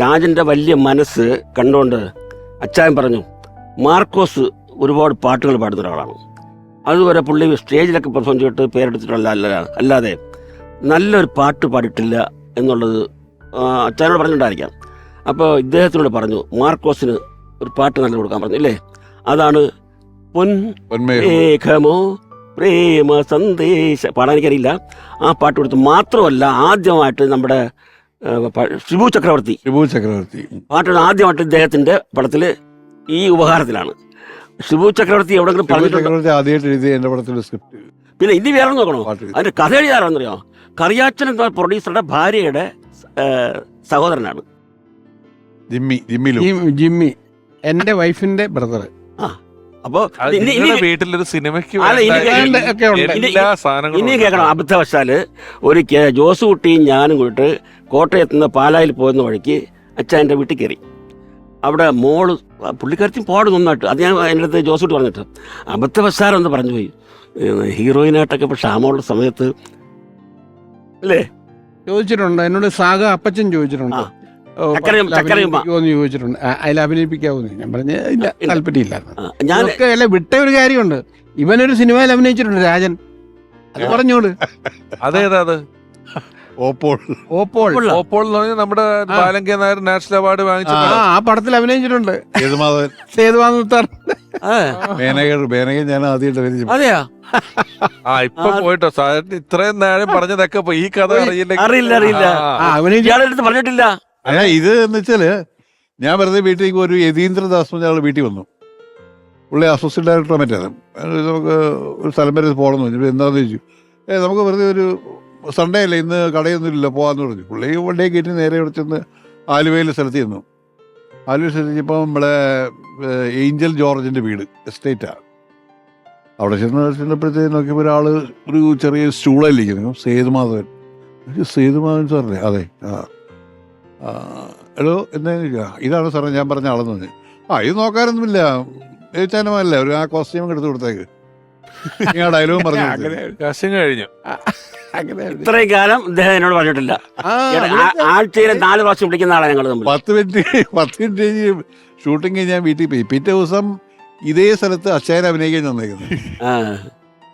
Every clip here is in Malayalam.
രാജന്റെ വലിയ മനസ്സ് കണ്ടുകൊണ്ട് അച്ചായൻ പറഞ്ഞു മാർക്കോസ് ഒരുപാട് പാട്ടുകൾ പാടുന്ന ഒരാളാണ്. അതുവരെ പുള്ളി സ്റ്റേജിലൊക്കെ പെർഫോം ചെയ്തിട്ട് പേരെടുത്തിട്ടുള്ള അല്ല അല്ലാതെ നല്ലൊരു പാട്ട് പാടിയിട്ടില്ല എന്നുള്ളത് അച്ചാനോട് അച്ചായനോട് പറഞ്ഞിട്ടുണ്ടായിരിക്കാം. അപ്പോൾ ഇദ്ദേഹത്തിനോട് പറഞ്ഞു മാർക്കോസിന് ഒരു പാട്ട് നല്ല കൊടുക്കാൻ പറഞ്ഞു ഇല്ലേ? അതാണ് പൊൻ മേഘമോ പ്രേമ സന്ദേശ പാടാൻ എനിക്കറിയില്ല. ആ പാട്ട് കൊടുത്ത് മാത്രമല്ല ആദ്യമായിട്ട് നമ്മുടെ ഷിബു ചക്രവർത്തി. ഷിബു ചക്രവർത്തി. പാട്ട് ആദ്യമായിട്ട് ഇദ്ദേഹത്തിന്റെ പടത്തിൽ ഈ ഉപഹാരത്തിലാണ്. ഷിബു ചക്രവർത്തി എവിടെങ്കിലും പറഞ്ഞിട്ടുണ്ട്? ചക്രവർത്തി ആദ്യമായിട്ട് എഴുതിയ എന്റെ പടത്തിൽ സ്ക്രിപ്റ്റ്. പിന്നെ ഇനി വേറെ നോക്കണോ? അതിന്റെ കഥ എഴുതാറാണെന്നറിയോ കറിയാച്ചൻ എന്ന പ്രൊഡ്യൂസറുടെ ഭാര്യയുടെ സഹോദരനാണ്. ജിമ്മി ജിമ്മി ജിമ്മി എന്റെ വൈഫിന്റെ ബ്രദർ അപ്പോ വീട്ടിലൊരു സിനിമയ്ക്ക് അല്ല, ഇനി. കേൾക്കണം. അബദ്ധവശാൽ ഒരിക്കൽ ജോസ് കുട്ടിയും ഞാനും കൂട്ടി കോട്ടയത്ത് നിന്ന് പാലായിൽ പോകുന്ന വഴിക്ക് അച്ഛന്റെ വീട്ടിൽ കയറി. അവിടെ മോൾ പുള്ളിക്കാരത്തി പാടും നന്നായിട്ട്. അത് ഞാൻ എന്റെ അടുത്ത് ജോസ് കുട്ടി പറഞ്ഞിട്ട്. അബദ്ധവശാരം എന്ന് പറഞ്ഞു പോയി. ഹീറോയിനായിട്ടൊക്കെ ഇപ്പോൾ ക്ഷാമമുള്ള സമയത്ത്. അല്ലേ? ചോദിച്ചിട്ടുണ്ട്. എന്നോട് സാഗ അപ്പച്ചൻ ചോദിച്ചിട്ടുണ്ട്. ചോദിച്ചിട്ടുണ്ട്. ആ, അതിൽ അഭിനയിപ്പിക്കാവൂന്ന്. ഞാൻ പറഞ്ഞ ഇല്ല ഇല്ല. താല്പര്യമില്ലായിരുന്നു. ഞാൻ ഇതൊക്കെ അല്ല വിട്ട ഒരു കാര്യമുണ്ട്. ഇവനൊരു സിനിമയിൽ അഭിനയിച്ചിട്ടുണ്ട് രാജൻ. അത് പറഞ്ഞോൾ. അതേതാ അത്? ഓപ്പോൾ. ഓപ്പോൾ. ഓപ്പോൾ എന്ന് പറഞ്ഞാൽ നമ്മുടെ. ബാലങ്കേ നായർ നാഷണൽ അവാർഡ് വാങ്ങിച്ച ആ. പടത്തിൽ അഭിനയിച്ചിട്ടുണ്ട്. ഞാൻ ആദ്യമായിട്ട് അതെയാ? ആ ഇപ്പൊ പോയിട്ടോ സാറിന് ഇത്രയും നേരം പറഞ്ഞതൊക്കെ ഇപ്പൊ ഈ കഥ അറിയില്ല അറിയില്ല, അറിയില്ല. പറഞ്ഞിട്ടില്ല. അല്ല ഇത് എന്ന് വെച്ചാൽ ഞാൻ വെറുതെ വീട്ടിലേക്ക് ഒരു യതീന്ദ്രദാസ് എന്ന് പറഞ്ഞ വീട്ടിൽ വന്നു. പുള്ളി അസോസിയേറ്റ് ഡയറക്ടർ മറ്റേ നമുക്ക് ഒരു സ്ഥലം വരെ പോകണമെന്ന് പറഞ്ഞു. എന്താണെന്ന് ചോദിച്ചു? ഏ നമുക്ക് വെറുതെ ഒരു സൺഡേ അല്ലേ ഇന്ന് കടയൊന്നുമില്ല പോകാമെന്ന് പറഞ്ഞു. പുള്ളി വണ്ടിയെ കയറ്റി നേരെ ഇവിടെ ചെന്ന് ആലുവയിൽ സ്ഥലത്ത് ചെന്നു. ആലുവ സ്ഥലത്ത് ചെന്നപ്പോൾ നമ്മളെ ഏഞ്ചൽ ജോർജിന്റെ വീട് എസ്റ്റേറ്റാണ് അവിടെ ചെന്ന് ചെന്നപ്പോഴത്തേക്ക് നോക്കിയപ്പോൾ ഒരാൾ ഒരു ചെറിയ സ്റ്റൂളിലിരിക്കുന്നു സേതുമാധവൻ. സേതുമാധവൻ സാറല്ലേ? അതെ ആ. എടോ എന്താ ഇതാണ് സാറേ ഞാൻ പറഞ്ഞ ആളെന്ന് പറഞ്ഞു. ആ ഇത് നോക്കാനൊന്നുമില്ല. ഏച്ചാനമല്ല ഒരു ആ കോസ്റ്റ്യൂം എടുത്ത് കൊടുത്തേക്ക്. ഞാൻ ഡയലോഗും പറഞ്ഞു അങ്ങനെ കഴിഞ്ഞു. അങ്ങനെ ഇത്രയും കാലം ഇദ്ദേഹം എന്നോട് പറഞ്ഞിട്ടില്ല. ആഴ്ചയിൽ നാല് പ്രാവശ്യം വിളിക്കുന്ന ആളാണ് ഞങ്ങൾ തമ്മിൽ പത്ത് മിനിറ്റ് പത്ത് മിനിറ്റ് കഴിഞ്ഞ് ഷൂട്ടിംഗ് കഴിഞ്ഞ് ഞാൻ വീട്ടിൽ പോയി. പിറ്റേ ദിവസം ഇതേ സ്ഥലത്ത് അച്ഛനെ അഭിനയിക്കാൻ തന്നേക്കുന്നത് ആ.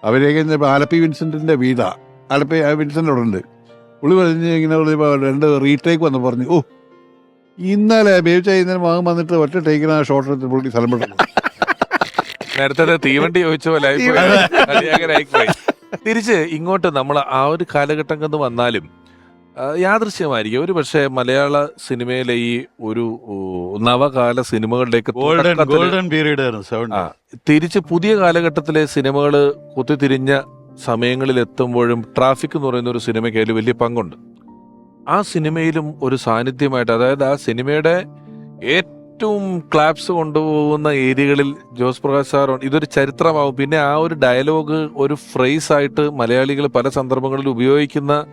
അഭിനയിക്കാൻ ആലപ്പി വിൻസെന്റിന്റെ വീടാ. ആലപ്പി വിൻസെന്റ് അവിടെ ഉണ്ട്. പുള്ളി പറഞ്ഞ് ഇങ്ങനെ രണ്ട് റീടേക്ക് വന്ന് പറഞ്ഞു ഓ ഇന്നലെ ബേബിച്ച ഇന്നലെ മകൻ വന്നിട്ട് ഒറ്റ ടേക്കിന് ആ ഷോട്ട് എടുത്ത് പുള്ളി സ്ഥലം പെട്ടു നേരത്തെ തീവണ്ടി ചോദിച്ച പോലെ. തിരിച്ച് ഇങ്ങോട്ട് നമ്മൾ ആ ഒരു കാലഘട്ടം കണ്ട് വന്നാലും യാദൃശ്യമായിരിക്കും. ഒരു പക്ഷേ മലയാള സിനിമയിലെ ഈ ഒരു നവകാല സിനിമകളിലേക്ക് ഗോൾഡൻ പീരീഡ് തിരിച്ച് പുതിയ കാലഘട്ടത്തിലെ സിനിമകൾ കുത്തിത്തിരിഞ്ഞ സമയങ്ങളിൽ എത്തുമ്പോഴും ട്രാഫിക് എന്ന് പറയുന്ന ഒരു സിനിമയ്ക്ക് അതിൽ വലിയ പങ്കുണ്ട്. ആ സിനിമയിലും ഒരു സാന്നിധ്യമായിട്ട് അതായത് ആ സിനിമയുടെ ഏറ്റവും ക്ലാപ്സ് കൊണ്ടുപോകുന്ന ഏരിയകളിൽ ജോസ് പ്രകാശ് സാർ ഇതൊരു ചരിത്രമാവും. പിന്നെ ആ ഒരു ഡയലോഗ് ഒരു ഫ്രേസ് ആയിട്ട് മലയാളികൾ പല സന്ദർഭങ്ങളിൽ ഉപയോഗിക്കുന്ന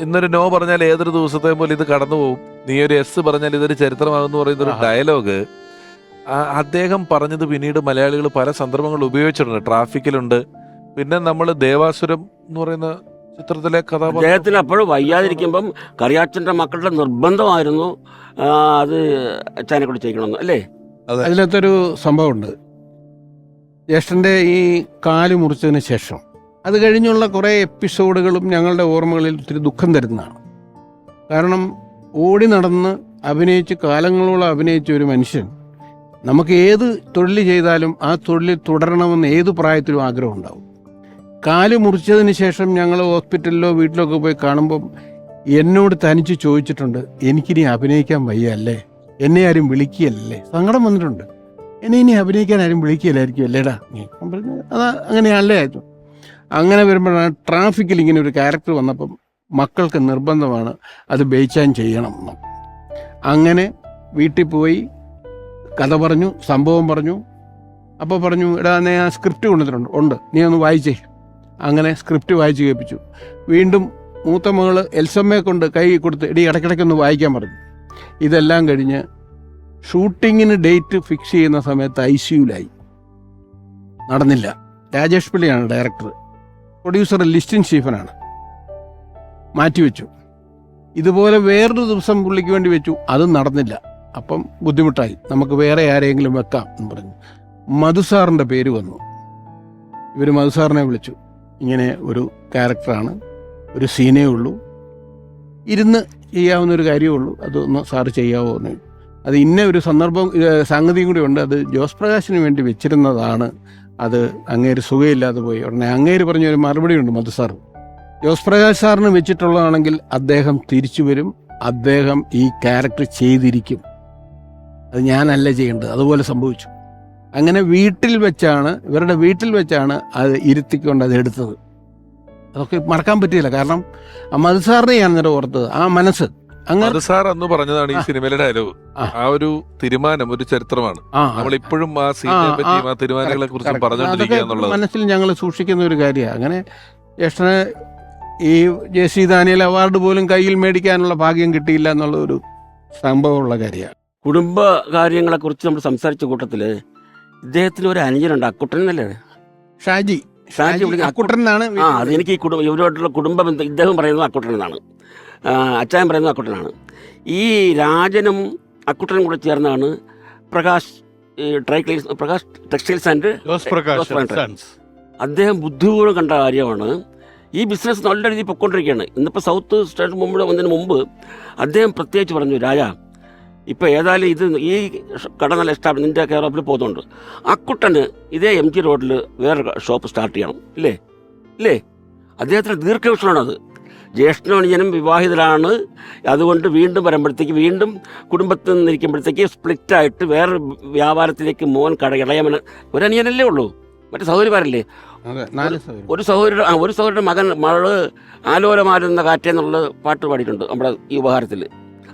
ഇന്നൊരു നോ പറഞ്ഞാൽ ഏതൊരു ദിവസത്തെ പോലെ ഇത് കടന്നു പോകും നീ ഒരു എസ് പറഞ്ഞാൽ ഇതൊരു ചരിത്രമാകുന്ന പറയുന്ന ഒരു ഡയലോഗ് അദ്ദേഹം പറഞ്ഞത് പിന്നീട് മലയാളികൾ പല സന്ദർഭങ്ങളിൽ ഉപയോഗിച്ചിട്ടുണ്ട്. ട്രാഫിക്കിലുണ്ട് പിന്നെ നമ്മൾ ദേവാസുരം എന്ന് പറയുന്ന ചിത്രത്തിലെ കഥാപാത്രം അദ്ദേഹത്തിന് അപ്പോഴും വയ്യാതിരിക്കുമ്പം കറിയാച്ചന്റെ മക്കളുടെ നിർബന്ധമായിരുന്നു ആ, അത് അച്ഛനെ കൂടി ചെയ്യിക്കണമെന്ന് അല്ലേ? അതിനകത്തൊരു സംഭവമുണ്ട്. ജ്യേഷ്ഠന്റെ ഈ കാൽ മുറിച്ചതിന് ശേഷം. അത് കഴിഞ്ഞുള്ള കുറേ എപ്പിസോഡുകളും ഞങ്ങളുടെ ഓർമ്മകളിൽ ഒത്തിരി ദുഃഖം തരുന്നതാണ്. കാരണം ഓടി നടന്ന് അഭിനയിച്ച് കാലങ്ങളോളം അഭിനയിച്ച ഒരു മനുഷ്യൻ നമുക്ക് ഏത് തൊഴിൽ ചെയ്താലും ആ തൊഴിൽ തുടരണമെന്ന് ഏത് പ്രായത്തിലും ആഗ്രഹം ഉണ്ടാവും കാൽ മുറിച്ചതിന് ശേഷം ഞങ്ങൾ ഹോസ്പിറ്റലിലോ വീട്ടിലോ ഒക്കെ പോയി കാണുമ്പം എന്നോട് തനിച്ച് ചോദിച്ചിട്ടുണ്ട് എനിക്കിനി അഭിനയിക്കാൻ വയ്യ അല്ലേ എന്നെ ആരും വിളിക്കുകയല്ലേ? സങ്കടം വന്നിട്ടുണ്ട്. എന്നെ ഇനി അഭിനയിക്കാൻ ആരും വിളിക്കുകയില്ലായിരിക്കും അല്ലേടാ നീ? പറഞ്ഞു അതാ അങ്ങനെയല്ലേ അങ്ങനെ വരുമ്പോഴാണ് ട്രാഫിക്കിൽ ഇങ്ങനെ ഒരു ക്യാരക്ടർ വന്നപ്പം മക്കൾക്ക് നിർബന്ധമാണ് അത് ബേച്ചാൻ ചെയ്യണം എന്ന്. അങ്ങനെ വീട്ടിൽ പോയി കഥ പറഞ്ഞു സംഭവം പറഞ്ഞു. അപ്പോൾ പറഞ്ഞു എടാ നീ ആ സ്ക്രിപ്റ്റ് കൊണ്ടുവന്നിട്ടുണ്ട് ഉണ്ട്. നീ ഒന്ന് വായിച്ചേ. അങ്ങനെ സ്ക്രിപ്റ്റ് വായിച്ച് കേൾപ്പിച്ചു. വീണ്ടും മൂത്ത മകൾ എൽസമ്മയെ കൊണ്ട് കൈ കൊടുത്ത് എടി ഇടയ്ക്കിടയ്ക്കൊന്ന് വായിക്കാൻ പറഞ്ഞു. ഇതെല്ലാം കഴിഞ്ഞ് ഷൂട്ടിങ്ങിന് ഡേറ്റ് ഫിക്സ് ചെയ്യുന്ന സമയത്ത് ഐ സിയുലായി നടന്നില്ല. രാജേഷ് പിള്ളിയാണ് ഡയറക്ടർ പ്രൊഡ്യൂസർ ലിസ്റ്റിൻ സ്റ്റീഫനാണ് മാറ്റിവെച്ചു. ഇതുപോലെ വേറൊരു ദിവസം പുള്ളിക്ക് വേണ്ടി വെച്ചു. അതും നടന്നില്ല. അപ്പം ബുദ്ധിമുട്ടായി. നമുക്ക് വേറെ ആരെങ്കിലും വെക്കാം എന്ന് പറഞ്ഞു. മധുസാറിന്റെ പേര് വന്നു. ഇവർ മധുസാറിനെ വിളിച്ചു. ഇങ്ങനെ ഒരു ക്യാരക്ടറാണ്. ഒരു സീനേ ഉള്ളൂ. ഇരുന്ന് ചെയ്യാവുന്ന ഒരു കാര്യമേ ഉള്ളൂ. അതൊന്ന് സാറ് ചെയ്യാവോ എന്ന്. അത് ഇന്ന ഒരു സന്ദർഭം സംഗതിയും കൂടി ഉണ്ട്. അത് ജോസ് പ്രകാശിന് വേണ്ടി വെച്ചിരുന്നതാണ്. അത് അങ്ങേര് സുഖമില്ലാതെ പോയി. ഉടനെ അങ്ങേര് പറഞ്ഞ ഒരു മറുപടി ഉണ്ട് മധു സാർ. ജോസ് പ്രകാശ് സാറിന് വെച്ചിട്ടുള്ളതാണെങ്കിൽ അദ്ദേഹം തിരിച്ചു വരും. അദ്ദേഹം ഈ ക്യാരക്ടർ ചെയ്തിരിക്കും. അത് ഞാനല്ല ചെയ്യേണ്ടത്. അതുപോലെ സംഭവിച്ചു. അങ്ങനെ വീട്ടിൽ വെച്ചാണ് ഇവരുടെ വീട്ടിൽ വെച്ചാണ് അത് ഇരുത്തിക്കൊണ്ട് അത് എടുത്തത്. അതൊക്കെ മറക്കാൻ പറ്റിയില്ല. കാരണം ആ മത്സാറിനെ സാറിനെ ഞാൻ നേരെ ഓർത്തത് ആ മനസ്സ്. അങ്ങനെ സാർ അന്ന് പറഞ്ഞതാണ് ഈ സിനിമയിലെ ഡയലോഗ് ആ. ഒരു തീരുമാനം ഒരു ചരിത്രമാണ്. നമ്മൾ ഇപ്പോഴും ആ സീനെ ആ, തീരുമാനങ്ങളെ കുറിച്ച് correct. പറഞ്ഞുകൊണ്ടിരിക്കുക എന്നുള്ളത്. മനസ്സിൽ ഞങ്ങൾ സൂക്ഷിക്കുന്ന ഒരു കാര്യമാണ്. അങ്ങനെ ജ്യേഷ്ഠന് ഈ ജെ സി ദാനിയൽ അവാർഡ് പോലും കയ്യിൽ മേടിക്കാനുള്ള ഭാഗ്യം കിട്ടിയില്ല എന്നുള്ള ഒരു സംഭവമുള്ള കാര്യമാണ്. കുടുംബ കാര്യങ്ങളെ കുറിച്ച് നമ്മൾ സംസാരിച്ച കൂട്ടത്തിൽ ഇദ്ദേഹത്തിന് ഒരു അനുജനുണ്ട് അക്കുട്ടൻ എന്നല്ലേ ഷാജി. ഷാജി വിളിക്കുന്ന അക്കുട്ടൻ എന്നാണ് ആ അത് എനിക്ക് ഈ കുടുംബ ഇവരുമായിട്ടുള്ള കുടുംബ ബന്ധം ഇദ്ദേഹം പറയുന്നത് അക്കുട്ടൻ എന്നാണ് അച്ചായൻ പറയുന്നത് അക്കുട്ടനാണ് ഈ രാജനും അക്കുട്ടനും കൂടെ ചേർന്നാണ് Prakash dry cleans Prakash textiles and അദ്ദേഹം ബുദ്ധിപൂർവം കണ്ട കാര്യമാണ്. ഈ ബിസിനസ് നല്ല രീതിയിൽ പൊയ്ക്കൊണ്ടിരിക്കുകയാണ്. ഇന്നിപ്പോൾ സൗത്ത് സ്റ്റേറ്റ് മുമ്പ് വന്നതിന് മുമ്പ് അദ്ദേഹം പ്രത്യേകിച്ച് പറഞ്ഞു രാജ ഇപ്പോൾ ഏതായാലും ഇത് ഈ കട നല്ല എസ്റ്റാബ്ലിഷ് നിന്റെ കെയർ ഓഫിൽ പോകുന്നുണ്ട് അക്കുട്ടന് ഇതേ എം ജി റോഡിൽ വേറെ ഷോപ്പ് സ്റ്റാർട്ട് ചെയ്യണം ഇല്ലേ? ഇല്ലേ? അദ്ദേഹത്തിന് ദീർഘവീക്ഷണമാണത് ജ്യേഷ്ഠനുജനും വിവാഹിതരാണ്. അതുകൊണ്ട് വീണ്ടും വരുമ്പോഴത്തേക്ക് വീണ്ടും കുടുംബത്തിൽ നിന്നിരിക്കുമ്പോഴത്തേക്ക് സ്പ്ലിറ്റായിട്ട് വേറെ വ്യാപാരത്തിലേക്ക് മോൻ കട ഇളയമന് ഒരു അനിയനല്ലേ ഉള്ളൂ. മറ്റു സഹോദരിമാരല്ലേ? ഒരു സഹോദരി. ആ ഒരു സഹോദരന്റെ മകൻ മകൾ ആലോലമാരുന്ന കാറ്റെന്നുള്ള പാട്ട് പാടിയിട്ടുണ്ട് നമ്മുടെ ഈ ഉപഹാരത്തിൽ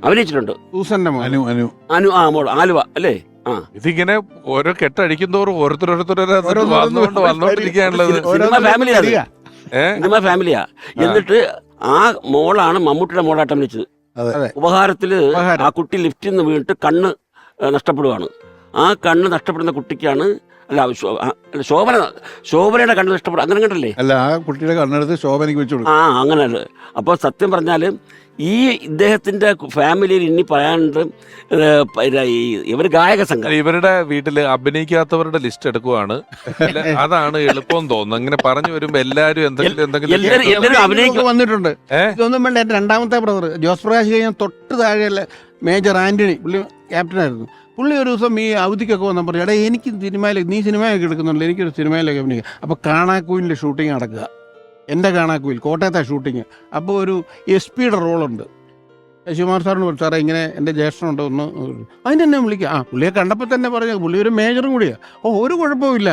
അഭിനയിച്ചിട്ടുണ്ട്. സൂസന്റെ അനു അനു. അനു ആ മോൾ ആലുവ അല്ലേ? ആ. ഇതിങ്ങനെ ഓരോ കെട്ടടിക്കുന്തോറും ഓരോരുത്തരോരുത്തരോരെ ഓരോന്ന് വന്നുകൊണ്ട് സിനിമ ഫാമിലിയാ അത്. സിനിമ ഫാമിലിയാ. എന്നിട്ട് ആ മോളാണ് മമ്മൂട്ടിയുടെ മോളായിട്ട് അഭിനയിച്ചത്. അതെ. ഉപഹാരത്തിൽ ഉപഹാരം. ആ കുട്ടി ലിഫ്റ്റിൽ നിന്ന് വീണിട്ട് കണ്ണ് നഷ്ടപ്പെടുവാണ്. ആ കണ്ണ് നഷ്ടപ്പെടുന്ന കുട്ടിക്കാണ് അല്ല ശോ- ആ, അല്ല, ശോഭന ശോഭനയുടെ കണ്ണ് നഷ്ടപ്പെടും അങ്ങനെ കണ്ടല്ലേ അല്ല ആ കുട്ടിയുടെ കണ്ണെടുത്ത് ശോഭനയ്ക്ക് വെച്ചു കൊടുക്കും. ആ അങ്ങനെ. അപ്പോൾ സത്യം പറഞ്ഞാൽ ഈ ഇദ്ദേഹത്തിന്റെ ഫാമിലിയിൽ ഇനി പറയാനുണ്ട് ഇവർ ഗായക സംഘം. ഇവരുടെ വീട്ടിൽ അഭിനയിക്കാത്തവരുടെ ലിസ്റ്റ് എടുക്കുവാണ്. അതാണ് എളുപ്പം തോന്നുന്നു അങ്ങനെ പറഞ്ഞു വരുമ്പോ എല്ലാരും എന്തെങ്കിലും എന്തെങ്കിലും എല്ലാരും- കേൾക്കും. എല്ലാരും അഭിനയിക്കും. ഇതൊക്കെ വന്നിട്ടുണ്ട് ഇതൊന്നും വേണ്ട എന്റെ രണ്ടാമത്തെ ബ്രദർ ജോസ് പ്രകാശ് കഴിഞ്ഞാൽ തൊട്ട് താഴെയല്ല മേജർ ആന്റണി പുള്ളി ക്യാപ്റ്റനായിരുന്നു പുള്ളി ഒരു ദിവസം ഈ അവധിക്കൊക്കെ വന്നാൽ പറഞ്ഞു എടാ എനിക്ക് സിനിമയിലേക്ക് നീ സിനിമയൊക്കെ എടുക്കുന്നുണ്ടല്ലോ എനിക്കൊരു സിനിമയിലേക്ക് അഭിനയിക്കുക അപ്പോൾ കാണാക്കൂലിന്റെ ഷൂട്ടിംഗ് നടക്കുക. എന്റെ കാണാക്കുവിൽ കോട്ടയത്തെ ഷൂട്ടിങ് അപ്പോൾ ഒരു എസ് പിയുടെ റോളുണ്ട് ശിവകുമാർ സാറിന് പറഞ്ഞു സാറേ ഇങ്ങനെ എന്റെ ജ്യേഷ്ഠനുണ്ട് ഒന്ന് അതിന് എന്നെ വിളിക്കുക ആ പുള്ളിയെ കണ്ടപ്പോൾ തന്നെ പറഞ്ഞു പുള്ളി ഒരു മേജറും കൂടിയാണ് ഓ ഒരു കുഴപ്പമില്ല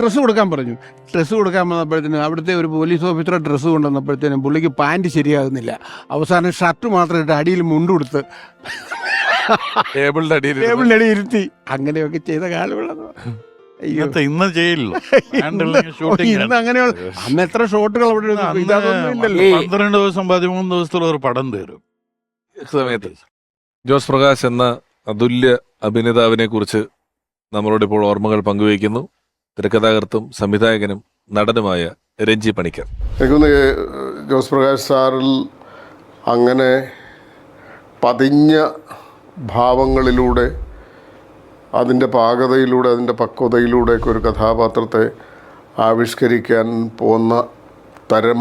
ഡ്രസ്സ് കൊടുക്കാൻ പറഞ്ഞു. ഡ്രസ്സ് കൊടുക്കാൻ വന്നപ്പോഴത്തേനും അവിടുത്തെ ഒരു പോലീസ് ഓഫീസറെ ഡ്രസ്സ് കൊണ്ടുവന്നപ്പോഴത്തേനും പുള്ളിക്ക് പാന്റ് ശരിയാകുന്നില്ല. അവസാനം ഷർട്ട് മാത്രം ഇട്ട് അടിയിൽ മുണ്ടുകൊടുത്ത് ടേബിളിന്റെ അടിയിൽ. ടേബിളിന്റെ അടിയിൽ ഇരുത്തി. അങ്ങനെയൊക്കെ ചെയ്ത കാലമുള്ളത് ഇന്നത്തെ ഇന്ന് ചെയ്യില്ലല്ലോ handling, ഇന്ന് shooting ഇന്ന് അങ്ങനെയുള്ള അന്ന് എത്ര ഷോട്ടുകൾ അവിടെ പന്ത്രണ്ട് ദിവസം പതിമൂന്ന് ഒരു പടം തീരും. സമയത്ത് ജോസ് പ്രകാശ് എന്ന അതുല്യ അഭിനേതാവിനെ കുറിച്ച് നമ്മളോട് ഇപ്പോൾ ഓർമ്മകൾ പങ്കുവയ്ക്കുന്നു. തിരക്കഥാകൃത്തും സംവിധായകനും നടനുമായ രഞ്ജി പണിക്കർ. എനിക്കൊന്ന് ജോസ് പ്രകാശ് സാറിൽ അങ്ങനെ പതിഞ്ഞ ഭാവങ്ങളിലൂടെ അതിന്റെ പാകതയിലൂടെ അതിന്റെ പക്വതയിലൂടെയൊക്കെ ഒരു കഥാപാത്രത്തെ ആവിഷ്കരിക്കാൻ പോകുന്ന തരം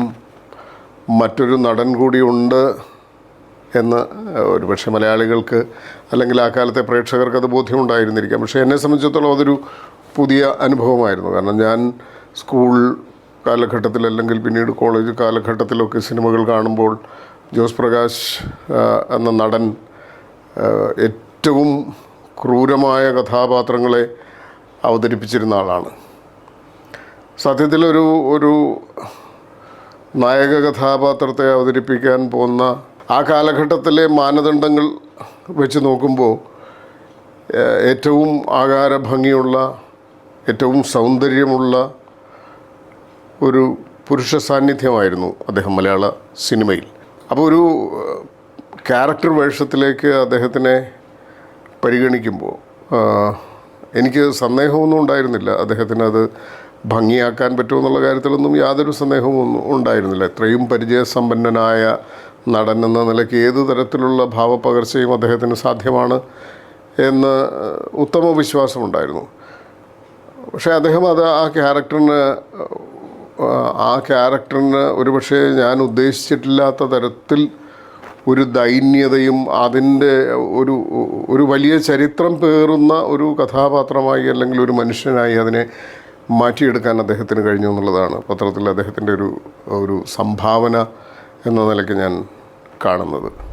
മറ്റൊരു നടൻ കൂടിയുണ്ട് എന്ന് ഒരുപക്ഷെ മലയാളികൾക്ക് അല്ലെങ്കിൽ ആ കാലത്തെ പ്രേക്ഷകർക്ക് അത് ബോധ്യമുണ്ടായിരുന്നിരിക്കാം. പക്ഷേ എന്നെ സംബന്ധിച്ചിടത്തോളം അതൊരു പുതിയ അനുഭവമായിരുന്നു. കാരണം ഞാൻ സ്കൂൾ കാലഘട്ടത്തിൽ അല്ലെങ്കിൽ പിന്നീട് കോളേജ് കാലഘട്ടത്തിലൊക്കെ സിനിമകൾ കാണുമ്പോൾ ജോസ് പ്രകാശ് എന്ന നടൻ ഏറ്റവും ക്രൂരമായ കഥാപാത്രങ്ങളെ അവതരിപ്പിച്ചിരുന്ന ആളാണ്. സത്യത്തിൽ ഒരു ഒരു നായക കഥാപാത്രത്തെ അവതരിപ്പിക്കാൻ പോകുന്ന ആ കാലഘട്ടത്തിലെ മാനദണ്ഡങ്ങൾ വെച്ച് നോക്കുമ്പോൾ ഏറ്റവും ആകാര ഭംഗിയുള്ള ഏറ്റവും സൗന്ദര്യമുള്ള ഒരു പുരുഷ സാന്നിധ്യമായിരുന്നു അദ്ദേഹം മലയാള സിനിമയിൽ. അപ്പോൾ ഒരു ക്യാരക്ടർ വേഷത്തിലേക്ക് അദ്ദേഹത്തിനെ പരിഗണിക്കുമ്പോൾ എനിക്ക് സന്ദേഹമൊന്നും ഉണ്ടായിരുന്നില്ല. അദ്ദേഹത്തിന് അത് ഭംഗിയാക്കാൻ പറ്റുമെന്നുള്ള കാര്യത്തിലൊന്നും യാതൊരു സന്ദേഹവും ഉണ്ടായിരുന്നില്ല. ഇത്രയും പരിചയസമ്പന്നനായ നടൻ എന്ന നിലയ്ക്ക് ഏത് തരത്തിലുള്ള ഭാവപകർച്ചയും അദ്ദേഹത്തിന് സാധ്യമാണ് എന്ന് ഉത്തമ വിശ്വാസമുണ്ടായിരുന്നു. പക്ഷേ അദ്ദേഹം അത് ആ ക്യാരക്ടറിന് ആ ക്യാരക്ടറിന് ഒരുപക്ഷെ ഞാൻ ഉദ്ദേശിച്ചിട്ടില്ലാത്ത തരത്തിൽ ഒരു ദൈന്യതയും അതിന്റെ ഒരു ഒരു വലിയ ചരിത്രം പേറുന്ന ഒരു കഥാപാത്രമായി അല്ലെങ്കിൽ ഒരു മനുഷ്യനായി അതിനെ മാറ്റിയെടുക്കാൻ അദ്ദേഹത്തിന് കഴിഞ്ഞു എന്നുള്ളതാണ് പത്രത്തിൽ അദ്ദേഹത്തിന്റെ ഒരു ഒരു സംഭാവന എന്ന നിലയ്ക്ക് ഞാൻ കാണുന്നത്.